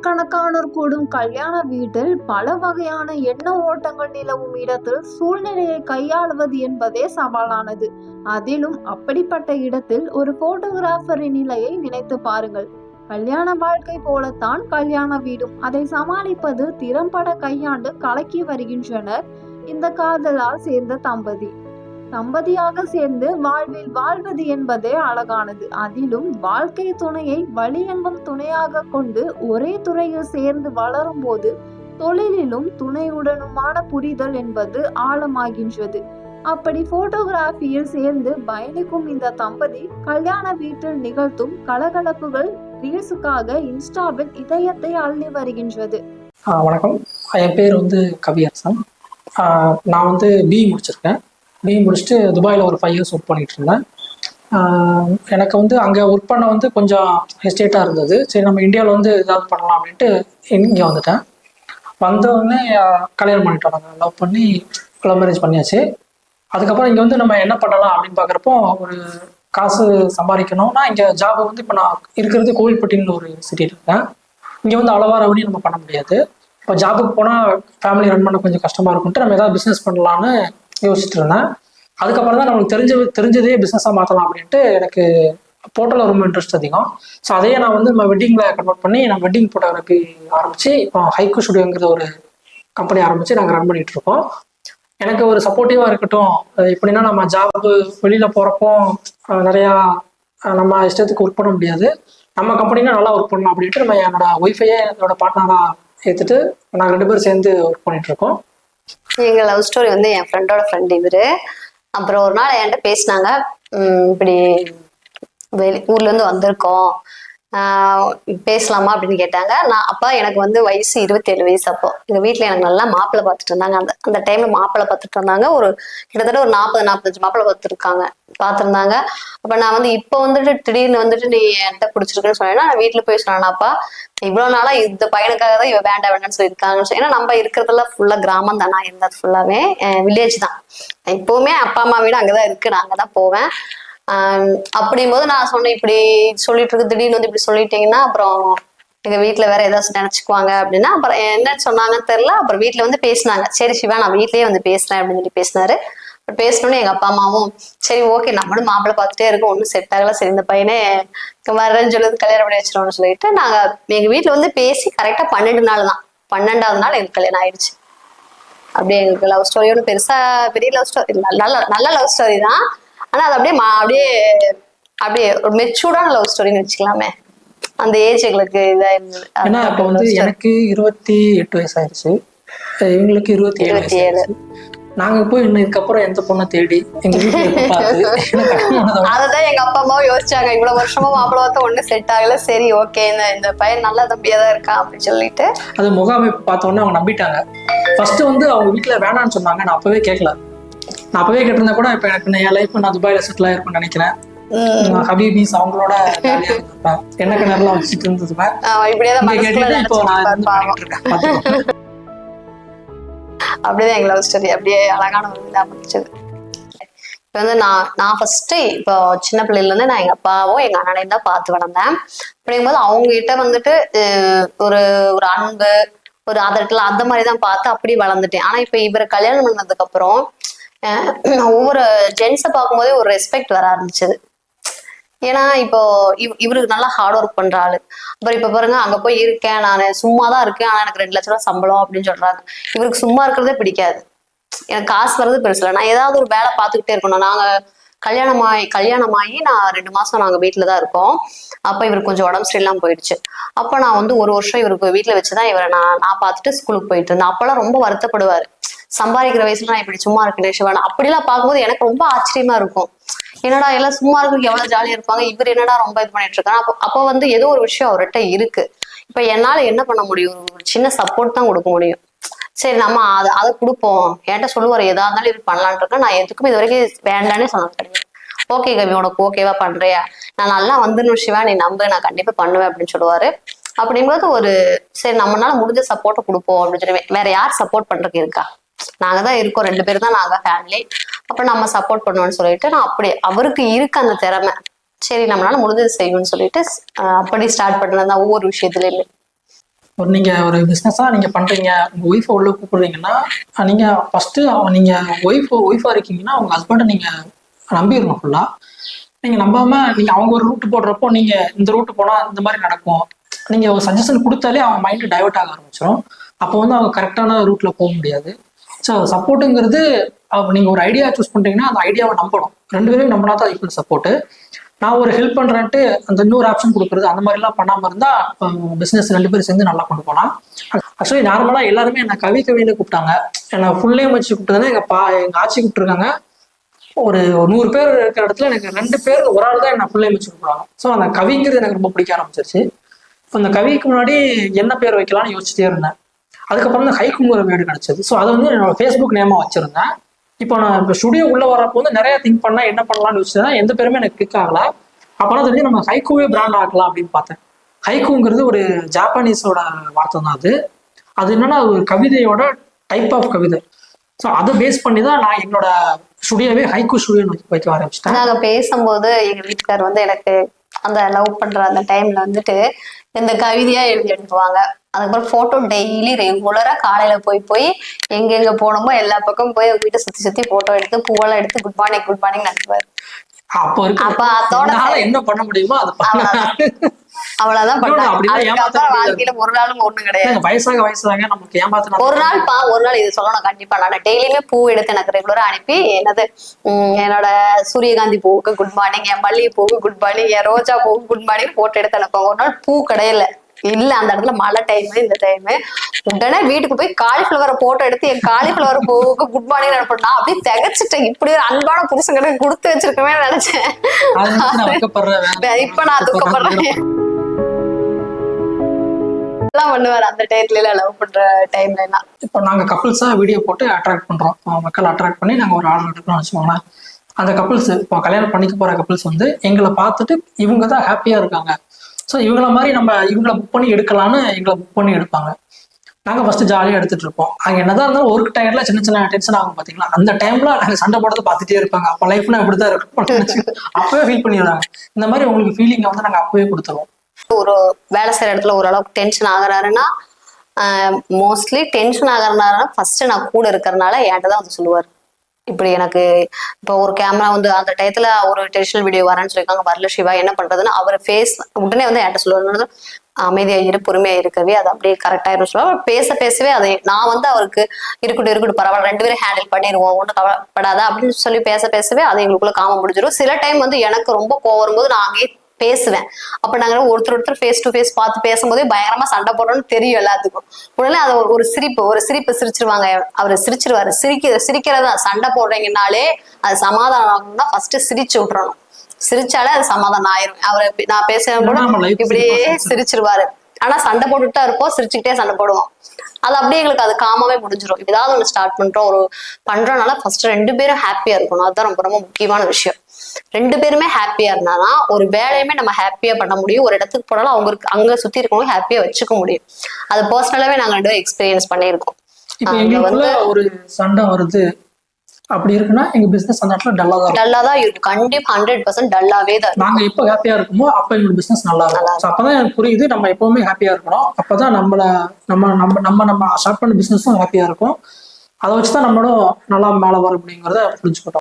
ஆயிரக்கணக்கானோர் கூடும் கல்யாண வீட்டில் பல வகையான எண்ண ஓட்டங்கள் நிலவும் இடத்தில் சூழ்நிலையை கையாளுவது என்பதே சவாலானது. அதிலும் அப்படிப்பட்ட இடத்தில் ஒரு போட்டோகிராஃபரின் நிலையை நினைத்து பாருங்கள். கல்யாண வாழ்க்கை போலத்தான் கல்யாண வீடும். அதை சமாளிப்பது திறம்பட கையாண்டு கலக்கி வருகின்றனர். இந்த காதலால் சேர்ந்த தம்பதி. தம்பதியாக சேர்ந்து வாழ்வில் வாழ்வது என்பதே அழகானது. அதிலும் வாழ்க்கை துணையை வழியெங்கும் துணையாக கொண்டு ஒரே துறையில் சேர்ந்து வளரும் போது தொழிலிலும் துணையுடனுமான புரிதல் என்பது ஆழமாகின்றது. அப்படி போட்டோகிராஃபியில் சேர்ந்து பயணிக்கும் இந்த தம்பதி கல்யாண வீட்டில் நிகழ்த்தும் கலகலப்புகள் ரீல்ஸுக்காக இன்ஸ்டாவில் இதயத்தை அள்ளி வருகின்றது. வணக்கம். என் பேர் வந்து கவியரசன். நான் வந்து பிஇ முடிச்சிருக்கேன். பிஇ முடிச்சுட்டு துபாயில் ஒரு ஃபைவ் இயர்ஸ் ஒர்க் பண்ணிட்டு இருந்தேன். எனக்கு வந்து அங்கே ஒர்க் பண்ண வந்து கொஞ்சம் ஹெஸ்டேட்டாக இருந்தது. சரி நம்ம இந்தியாவில் வந்து ஏதாவது பண்ணலாம் அப்படின்ட்டு இங்கே வந்துட்டேன். வந்தவுடனே கல்யாணம் பண்ணிட்டோம் நாங்கள் லவ் பண்ணி லவ் மேரேஜ் பண்ணியாச்சு. அதுக்கப்புறம் இங்கே வந்து நம்ம என்ன பண்ணலாம் அப்படின்னு பார்க்குறப்போ ஒரு காசு சம்பாதிக்கணும்னா இங்கே ஜாப் வந்து இப்போ நான் இருக்கிறது கோவில்பட்டின்னு ஒரு சிட்டியில் இருக்கேன். இங்கே வந்து அளவா நம்ம பண்ண முடியாது. இப்போ ஜாபுக்கு போனால் ஃபேமிலி ரன் பண்ண கொஞ்சம் கஷ்டமாக இருக்கும்ட்டு நம்ம ஏதாவது பிஸ்னஸ் பண்ணலான்னு யோசிச்சுட்டு இருந்தேன் அதுக்கப்புறம் தான் நம்மளுக்கு தெரிஞ்ச தெரிஞ்சதே பிஸ்னஸாக மாற்றலாம் அப்படின்ட்டு எனக்கு போட்டோல ரொம்ப இன்ட்ரெஸ்ட் அதிகம். ஸோ அதையே நான் வந்து நம்ம வெட்டிங்கில் கன்வெர்ட் பண்ணி நான் வெட்டிங் ஃபோட்டோகிராஃபி ஆரம்பித்து இப்போ ஹைக்கு ஸ்டுடியோங்கிற ஒரு கம்பெனி ஆரம்பித்து நாங்கள் ரன் பண்ணிகிட்டு இருக்கோம். எனக்கு ஒரு சப்போர்ட்டிவாக இருக்கட்டும். எப்படின்னா நம்ம ஜாப்பு வெளியில் போகிறப்போ நிறையா நம்ம இஷ்டத்துக்கு ஒர்க் பண்ண முடியாது. நம்ம கம்பெனினா நல்லா ஒர்க் பண்ணலாம் அப்படின்ட்டு நம்ம என்னோட ஒய்ஃபையே என்னோட பார்ட்னராக ஏற்றுட்டு நாங்கள் ரெண்டு பேரும் சேர்ந்து ஒர்க் பண்ணிகிட்ருக்கோம் எங்கள் எங்க லவ் ஸ்டோரி வந்து என் ஃப்ரெண்டோட ஃப்ரெண்ட் இவரு. அப்புறம் ஒரு நாள் என்கிட்ட பேசினாங்க. உம் இப்படி வெளி ஊர்ல இருந்து வந்திருக்கோம். பேசலாமா அப்படின்னு கேட்டாங்க. நான் அப்பா எனக்கு வந்து வயசு இருபத்தேழு வயசு அப்போ. எங்க வீட்ல எனக்கு நல்லா மாப்பிள்ளை பார்த்துட்டு இருந்தாங்க. அந்த அந்த டைம்ல மாப்பிள்ளை பார்த்துட்டு இருந்தாங்க. ஒரு கிட்டத்தட்ட ஒரு நாற்பது நாற்பத்தஞ்சு மாப்பிள்ளை பார்த்துருக்காங்க. பார்த்துருந்தாங்க. அப்ப நான் வந்து இப்போ வந்துட்டு திடீர்னு வந்துட்டு நீ என்கிட்ட பிடிச்சிருக்குன்னு சொன்னேன்னா நான் வீட்டுல போய் சொன்னேன்னாப்பா இவ்வளவு நாளா இந்த பையனுக்காக தான் இவ வேண்டாம் வேண்டாம்னு சொல்லியிருக்காங்கன்னு சொல்லி ஏன்னா நம்ம இருக்கிறதுல ஃபுல்லா கிராமம் தான் நான் இருந்தது ஃபுல்லாவே வில்லேஜ் தான். இப்பவுமே அப்பா அம்மா வீடு அங்கதான் இருக்கு. நான் அங்கதான் போவேன். அப்படிங்கும்போது நான் சொன்னேன் இப்படி சொல்லிட்டு இருக்கு திடீர்னு வந்து இப்படி சொல்லிட்டீங்கன்னா அப்புறம் எங்க வீட்டுல வேற ஏதாச்சும் நினைச்சுக்குவாங்க அப்படின்னா அப்புறம் என்ன சொன்னாங்கன்னு தெரியல அப்புறம் வீட்டுல வந்து பேசினாங்க. சரி சிவா நான் வீட்லயே வந்து பேசுறேன் அப்படின்னு சொல்லி பேசினாரு. அப்புறம் பேசணும்னு எங்க அப்பா அம்மாவும் சரி ஓகே நம்மளும் மாப்பிள்ளை பார்த்துட்டே இருக்கோம் ஒன்றும் செட் ஆகல சரி இந்த பையனே வரேன்னு சொல்லுது கல்யாணம் பண்ணி வச்சிருவோம்னு சொல்லிட்டு நாங்க எங்க வீட்டுல வந்து பேசி கரெக்டா பன்னெண்டு நாள் தான். பன்னெண்டாவது நாள் எங்களுக்கு கல்யாணம் ஆயிடுச்சு. அப்படியே எங்களுக்கு லவ் ஸ்டோரியோட பெருசா பெரிய லவ் ஸ்டோரி நல்ல நல்ல லவ் ஸ்டோரி தான். ஆனா அது அப்படியே அப்படியே அப்படியே ஒரு மெச்சூர்டான லவ் ஸ்டோரின்னு வச்சுக்கலாமே. அந்த ஏஜ் எங்களுக்கு இதா இருந்தது ஏன்னா இப்போ வந்து எனக்கு இருபத்தி எட்டு வயசு ஆயிடுச்சு இவங்களுக்கு இருபத்தி ஏழு. 27. ஆயிடுச்சு நாங்கள் போய் இன்னும் இதுக்கப்புறம் எந்த பொண்ணை தேடி பார்த்து விட அததான் எங்க அப்பா அம்மாவும் யோசிச்சாங்க. இவ்வளவு வருஷமா மாப்பிள்ளை பார்த்தா ஒண்ணு செட் ஆகல. சரி ஓகே இந்த இந்த பையன் நல்ல தம்பியா தான் இருக்கான் அப்படின்னு சொல்லிட்டு. அது முகாமைப்பு பார்த்தோன்னே அவங்க நம்பிட்டாங்க. ஃபர்ஸ்ட் வந்து அவங்க வீட்டில் வேணாம்னு சொன்னாங்க. நான் அப்பவே கேட்கல நான் அப்பவே கேட்டிருந்தா கூட இப்போ எனக்கு என் லைஃப் நான் துபாயில செட்டில் ஆயிருக்கும்னு நினைக்கிறேன். நான் ஹபீபிஸ் அவங்களோட என்ன கிணறுலாம் வச்சுட்டு இப்போ நான். பண்ணிட்டு இருக்கேன். அப்படிதான் எங்க லவ் ஸ்டோரி அப்படியே அழகான ஒரு இதா முடிச்சது இப்போ வந்து நான் நான் ஃபர்ஸ்ட் இப்போ சின்ன பிள்ளையில இருந்து நான் எங்க அப்பாவும் எங்க அண்ணனையும் தான் பார்த்து வளர்ந்தேன். அப்படிங்கும்போது அவங்க கிட்ட வந்துட்டு ஒரு ஒரு அன்பு ஒரு அதட்டல அந்த மாதிரி தான் பார்த்து அப்படி வளர்ந்துட்டேன். ஆனா இப்போ இவரை கல்யாணம் பண்ணதுக்கு அப்புறம் ஒவ்வொரு ஜென்ஸை பார்க்கும்போதே ஒரு ரெஸ்பெக்ட் வர ஆரம்பிச்சது. ஏன்னா இப்போ இவ் இவருக்கு நல்லா ஹார்ட் ஒர்க் பண்ற ஆளு. அப்புறம் இப்ப பாருங்க அங்க போய் இருக்கேன் நான் சும்மா தான் இருக்கேன் ஆனா எனக்கு ரெண்டு லட்ச ரூபா சம்பளம் அப்படின்னு சொல்றாங்க. இவருக்கு சும்மா இருக்கிறதே பிடிக்காது. எனக்கு காசு வர்றது பெருசுல நான் ஏதாவது ஒரு வேலை பார்த்துக்கிட்டே இருக்கணும். நாங்க கல்யாணமாயி கல்யாணமாயி நான் ரெண்டு மாசம் நாங்க வீட்டுல தான் இருக்கோம். அப்ப இவருக்கு கொஞ்சம் உடம்பு சரியில்லாம போயிடுச்சு. அப்ப நான் வந்து ஒரு வருஷம் இவருக்கு வீட்டுல வச்சுதான் இவரை நான் நான் பார்த்துட்டு ஸ்கூலுக்கு போயிட்டு இருந்தேன். அப்பெல்லாம் ரொம்ப வருத்தப்படுவாரு. சம்பாதிக்கிற வயசுல நான் இப்படி சும்மா இருக்கேன் சிவன் அப்படிலாம் பார்க்கும்போது எனக்கு ரொம்ப ஆச்சரியமா இருக்கும். என்னடா எல்லாம் சும்மா இருக்கும் எவ்வளவு ஜாலியா இருப்பாங்க? இவர் என்னடா ரொம்ப இது பண்ணிட்டு இருக்காங்க அப்போ அப்போ வந்து ஏதோ ஒரு விஷயம் அவர்கிட்ட இருக்கு. இப்ப என்னால என்ன பண்ண முடியும்? ஒரு சின்ன சப்போர்ட் தான் கொடுக்க முடியும். சரி நம்ம அதை அதை கொடுப்போம். என்கிட்ட சொல்லுவார் எதா இருந்தாலும் இது பண்ணலான் இருக்கேன் நான் எதுக்கும் இது வரைக்கும் வேண்டானே சொன்னது கிடையாது ஓகே கவி உனக்கு ஓகேவா பண்றியா? நான் நல்லா வந்துடணும் சிவா. நீ நம்ப நான் கண்டிப்பா பண்ணுவேன் அப்படின்னு சொல்லுவாரு. அப்படிங்கும்போது ஒரு சரி நம்மளால முடிஞ்ச சப்போர்ட்டை கொடுப்போம் அப்படின்னு சொல்லி வேற யார் சப்போர்ட் பண்றதுக்கு இருக்கா? நாங்க தான் இருக்கோம். ரெண்டு பேரும் தான் நாங்க ஃபேமிலி அப்ப நம்ம சப்போர்ட் பண்ணுவோம்னு சொல்லிட்டு நான் அப்படி அவருக்கு இருக்கு அந்த திறமை. சரி நம்மளால முடிஞ்சது செய்யணும்னு சொல்லிட்டு அப்படி ஸ்டார்ட் பண்ணது ஒவ்வொரு விஷயத்துலயுமே. ஒரு நீங்க ஒரு பிசினஸா நீங்க பண்றீங்க உங்க ஒய்ஃபை உள்ள கூப்பிடுறீங்கன்னா நீங்க ஃபர்ஸ்ட் நீங்க ஒய்ஃப் ஒய்ஃபா இருக்கீங்கன்னா உங்க ஹஸ்பண்டை நீங்க நம்பிடணும் ஃபுல்லா நீங்க நம்பாம நீங்க அவங்க ஒரு ரூட் போடுறப்போ நீங்க இந்த ரூட் போனா இந்த மாதிரி நடக்கும். நீங்க ஒரு சஜஷன் கொடுத்தாலே அவங்க மைண்ட் டைவெர்ட் ஆக ஆரம்பிச்சிடும் அப்போ வந்து அவங்க கரெக்டான ரூட்ல போக முடியாது. ஸோ சப்போர்ட்டுங்கிறது நீங்கள் ஒரு ஐடியா சூஸ் பண்றீங்கன்னா அந்த ஐடியாவை நம்பணும். ரெண்டு பேரும் நம்பினா தான் ஈக்குவல் சப்போர்ட்டு நான் ஒரு ஹெல்ப் பண்ணுறேன்ட்டு அந்த இன்னொரு ஆப்ஷன் கொடுக்குறது அந்த மாதிரிலாம் பண்ணாமல் இருந்தால் பிஸ்னஸ் ரெண்டு பேரும் சேர்ந்து நல்லா கொண்டு போகலாம் ஆக்சுவலி நார்மலாக எல்லாருமே என்னை கவி கவின்னு கூப்பிட்டாங்க. என்னை ஃபுல் நேம் வச்சு கூப்பிட்டதுன்னா எங்கள் பா எங்கள் ஆட்சி கூப்பிட்டுருக்காங்க. ஒரு நூறு பேர் இருக்கிற இடத்துல எனக்கு ரெண்டு பேர் ஒரு ஆள் தான் என்ன ஃபுல் நேம் வச்சு கூப்பிடுவாங்க. ஸோ அந்த கவிங்கிறது எனக்கு ரொம்ப பிடிக்க ஆரம்பிச்சிருச்சு. இப்போ அந்த கவிக்கு முன்னாடி என்ன பேர் வைக்கலாம்னு யோசிச்சுட்டே இருந்தேன். அதுக்கப்புறம் தான் ஹைக்குங்கிற வீடு கிடச்சிது. ஸோ அதை வந்து என்னோட ஃபேஸ்புக் நேமாக வச்சுருந்தேன். இப்போ நான் இப்போ ஸ்டுடியோ உள்ளே வரப்போ வந்து நிறைய திங்க் பண்ணால் என்ன பண்ணலாம்னு யோசிச்சேன் எந்த பேருமே எனக்கு கிளிக் ஆகல. அப்போலாம் தெரிஞ்சு நம்ம ஹைக்கூவே பிராண்ட் ஆக்கலாம் அப்படின்னு பார்த்தேன். ஹைக்குங்கிறது ஒரு ஜாப்பனீஸோட வார்த்தை தான் அது. அது என்னன்னா அது ஒரு கவிதையோட டைப் ஆஃப் கவிதை. ஸோ அதை பேஸ் பண்ணி தான் நான் என்னோட ஸ்டுடியோவே ஹைக்கூ ஸ்டுடியோ வைக்க ஆரம்பிச்சிட்டேன். நாங்கள் பேசும்போது எங்கள் வீட்டுக்கார் வந்து எனக்கு அந்த லவ் பண்ற அந்த டைம்ல வந்துட்டு இந்த கவிதையா எழுதி அனுப்புவாங்க. அதுக்கப்புறம் போட்டோ டெய்லி ரெகுலரா காலையில போய் போய் எங்கெங்க போனோமோ எல்லா பக்கம் போய் அவங்க வீட்டை சுத்தி சுத்தி போட்டோ எடுத்து பூவெல்லாம் எடுத்து குட் மார்னிங் குட் மார்னிங் அனுப்புவார். அப்போ அதோட என்ன பண்ண முடியுமோ அவ்வளவுதான். வாழ்க்கையில ஒரு நாளும் ஒண்ணு கிடையாது. வயசாக வயசாக நமக்கு ஏமாத்தினா ஒரு நாள் பா ஒரு நாள் இது சொல்லணும் கண்டிப்பா. நான் டெய்லியுமே பூ எடுத்து எனக்கு ரெகுலரா அனுப்பி என்னது என்னோட சூரியகாந்தி பூவுக்கு குட் மார்னிங் என் மல்லிகை பூவுக்கு குட் மார்னிங் என் ரோஜா பூவுக்கு குட் மார்னிங் போட்டு எடுத்து அனுப்புவாங்க ஒரு நாள் பூ கிடையல. இல்ல அந்த இடத்துல மழை டைம் இந்த டைம் உடனே வீட்டுக்கு போய் காலிஃபிளவரை போட்டோ எடுத்து என் காலிஃபிளவர் பூவுக்கு குட் மார்னிங் அனுப்பினா அப்படியே திகச்சிட்டேன். இப்படி ஒரு அன்பான புருஷங்களுக்கு கொடுத்து வச்சிருக்கவே நினைச்சேன். இப்ப நான் துக்கப்படுறேன். தான் பண்ணுவார் அந்த டயத்துல லவ் பண்ற டைம்ல எல்லாம். இப்போ நாங்க கப்புள்ஸா வீடியோ போட்டு அட்ராக்ட் பண்றோம். மக்கள் அட்ராக்ட் பண்ணி நாங்க ஒரு ஆர்டர் எடுக்கணும்னு வச்சுக்கோங்களேன். அந்த கப்புள்ஸ் இப்போ கல்யாணம் பண்ணிக்க போற கப்புள்ஸ் வந்து எங்களை பார்த்துட்டு இவங்க தான் ஹாப்பியா இருக்காங்க. ஸோ இவங்கள மாதிரி நம்ம இவங்கள புக் பண்ணி எடுக்கலாம்னு எங்களை புக் பண்ணி எடுப்பாங்க. நாங்க ஃபர்ஸ்ட் ஜாலியாக எடுத்துட்டு இருப்போம். அங்க என்னதான் இருந்தாலும் ஒர்க் டயர்ல சின்ன சின்ன டென்ஷன் ஆகும் பாத்தீங்களா? அந்த டைம்ல நாங்கள் சண்டை போடுறது பார்த்துட்டே இருப்பாங்க. அப்போ லைஃப்னா இப்படி தான் இருக்கும். அப்பவே ஃபீல் பண்ணிடுறாங்க இந்த மாதிரி உங்களுக்கு ஃபீலிங்கை வந்து நாங்கள் அப்பவே கொடுத்துருவோம். ஒரு வேலை செய்யற இடத்துல ஓரளவுக்கு டென்ஷன் ஆகுறாருன்னா மோஸ்ட்லி டென்ஷன் ஆகுறனாருன்னா ஃபர்ஸ்ட் நான் கூட இருக்கிறனால என்கிட்ட தான் வந்து சொல்லுவார். இப்படி எனக்கு இப்போ ஒரு கேமரா வந்து அந்த டயத்துல ஒரு டென்ஷனல் வீடியோ வரேன்னு சொல்லியிருக்காங்க வரல சிவா என்ன பண்றதுன்னு அவர் ஃபேஸ் உடனே வந்து என்கிட்ட சொல்லுவாரு. அமைதியா இரு பொறுமையா இருக்கவே அது அப்படியே கரெக்டா இருக்கும் சொல்லுவாங்க அவர் பேச பேசவே அதை நான் வந்து அவருக்கு இருக்கட்டும் இருக்கட்டும் பரவாயில்ல ரெண்டு பேரும் ஹேண்டில் பண்ணிடுவோம் ஒன்றும் கவலைப்படாதா அப்படின்னு சொல்லி பேச பேசவே அது எங்களுக்குள்ள காம முடிஞ்சிடும் சில டைம் வந்து எனக்கு ரொம்ப கோவம் வரும்போது நான் அங்கேயே பேசுவேன். அப்ப நாங்க ஒருத்தர் ஒருத்தர் ஃபேஸ் டு ஃபேஸ் பார்த்து பேசும்போதே பயங்கரமா சண்டை போடுறோம்னு தெரியும் எல்லாத்துக்கும். உடனே அது ஒரு- சிரிப்பு ஒரு சிரிப்பு சிரிச்சிருவாங்க. அவர் சிரிச்சிருவாரு. சிரிக்க சிரிக்கிறதா? சண்டை போடுறீங்கனாலே அது சமாதானம் ஆகணும்னா ஃபர்ஸ்ட் சிரிச்சு விட்டுறணும். சிரிச்சாலே அது சமாதானம் ஆயிரும். அவரை நான் பேசுறது கூட இப்படியே. சிரிச்சிருவாரு. ஆனா சண்டை போட்டுட்டு தான் இருப்போம் சிரிச்சுக்கிட்டே சண்டை போடுவோம். அது அப்படியே எங்களுக்கு அது காமாவே முடிஞ்சிடும் ஏதாவது ஒன்று ஸ்டார்ட் பண்றோம். ஒரு பண்றோம்னால ஃபர்ஸ்ட் ரெண்டு பேரும் ஹாப்பியா இருக்கணும். அதுதான் ரொம்ப ரொம்ப முக்கியமான விஷயம். ரெண்டு பேருமே ஹாப்பியா இருந்தாதான் ஒரு வேலையுமே நம்ம ஹாப்பியா பண்ண முடியும். ஒரு இடத்துக்கு போனாலும் அவங்க இருக்க- அங்க சுத்தி இருக்கவங்க ஹாப்பியா வச்சுக்க முடியும். அது பர்சனலாவே நாங்க ரெண்டு எக்ஸ்பீரியன்ஸ் பண்ணியிருக்கோம். ஒரு சண்டை வருது. அப்படி இருக்குன்னா எங்க பிசினஸ் அந்த இடத்துல டல்லா தான் டல்லா தான் இருக்கும் கண்டிப்பா ஹண்ட்ரட் பர்சன்ட் டல்லாவே தான். நாங்க எப்போ ஹாப்பியா இருக்குமோ அப்ப எங்க பிசினஸ் நல்லா இருக்கும். அப்பதான் எனக்கு புரியுது நம்ம எப்பவுமே ஹாப்பியா இருக்கணும். அப்பதான் நம்மள நம்ம நம்ம நம்ம நம்ம ஸ்டார்ட் பண்ண பிசினஸும் ஹாப்பியா இருக்கும். அதை வச்சுதான் நம்மளும் நல்லா மேல வர அப்படிங்கிறத புரிஞ்சுக்கிட்டோம்.